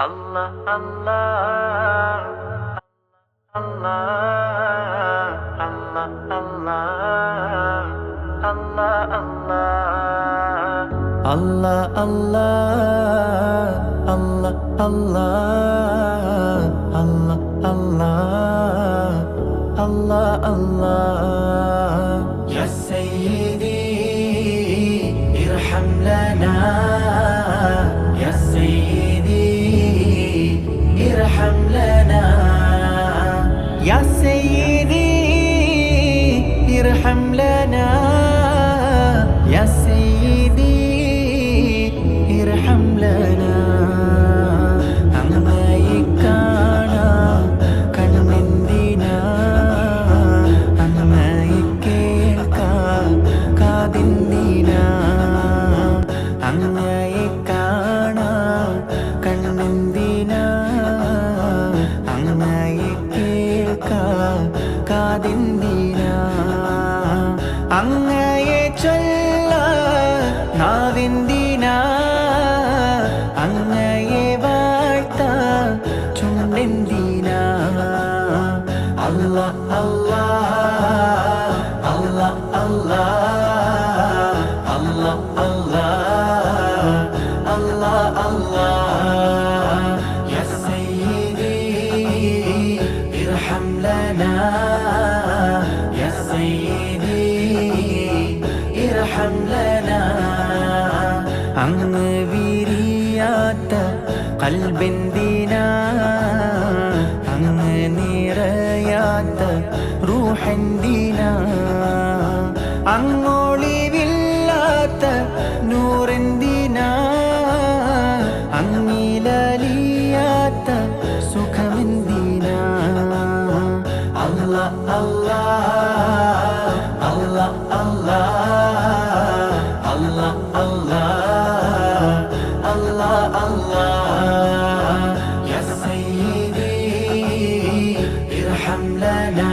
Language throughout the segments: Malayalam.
الله الله الله الله الله الله الله الله الله الله الله الله الله الله الله يا سيدي ارحم لنا حملنا يا سيدي ارحم لنا അമ്മയെ കാണാ കണ്ണെന്തിനാ അമ്മയെ കേൾക്കാ കാതിന്തിനാ അമ്മയെ കാണാ കണ്ണെന്തിനാ അമ്മയെ കേൾക്കാ കാതിന്തിനാ لنا يا سيدي ارحم لنا അങ്ങ് വിരിയാത്ത കൽബെന്തിന അങ്ങ് നിറയാത്ത റൂഹെന്തിന അങ്ങൊളിവില്ലാത്ത Allah Allah Allah Allah Allah Allah Ya Sayyidi irham lana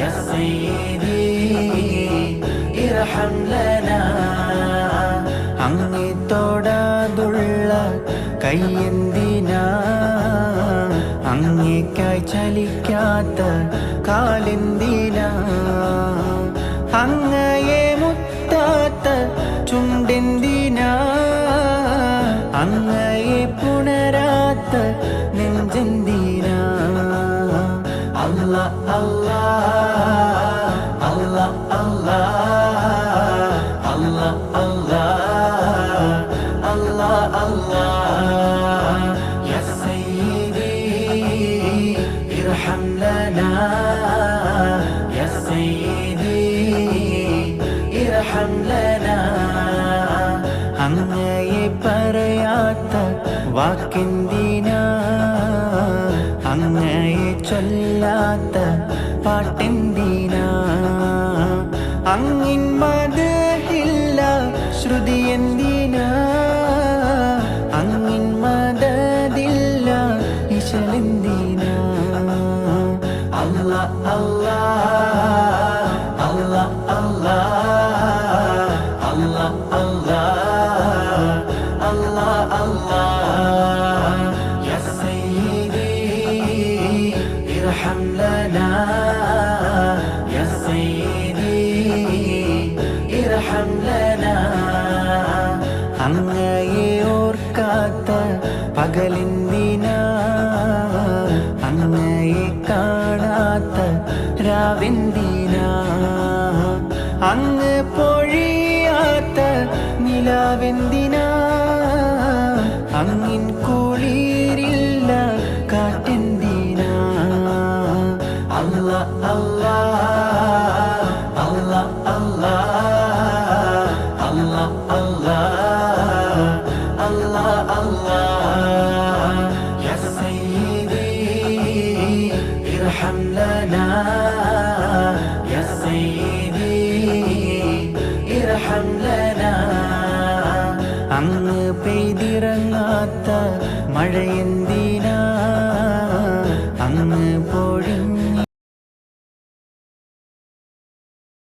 Ya Sayyidi irham lana അങ്ങേ തൊടാതുള്ള കയ്യന്തീ അങ്ങേക്കായി ചലിക്കാത്ത കാലെന്തിനാ? അങ്ങയെ മുത്താത്ത ചുണ്ടെന്തിന? അങ്ങയെ പുണരാത്ത നെഞ്ചെന്തിന? അല്ല അല്ല അല്ല അല്ല. لنا يا سيدي ارحم لنا അങ്ങയെ പറയാത്ത വാക്കെന്തിനാ അങ്ങയെ ചൊല്ലാത്ത പാട്ടെന്തിനാ അങ്ങിൻ മതഹില്ല ശ്രുതി എന്തിനാ അങ്ങിൻ മതതില്ല ഇശലെന്തിനാ ارحم لنا يا سيدي ارحم لنا അങ്ങയെ ഓർക്കാത്ത പകലെന്തിനാ അങ്ങയെ കാണാത്ത രാവെന്തിനാ അങ്ങ് പൊഴിയാത്ത നിലാവെന്തിനാ അങ്ങ് പെയ്തിറങ്ങാത്ത മഴയെന്തിനാ അങ്ങ് പൊഴിഞ്ഞ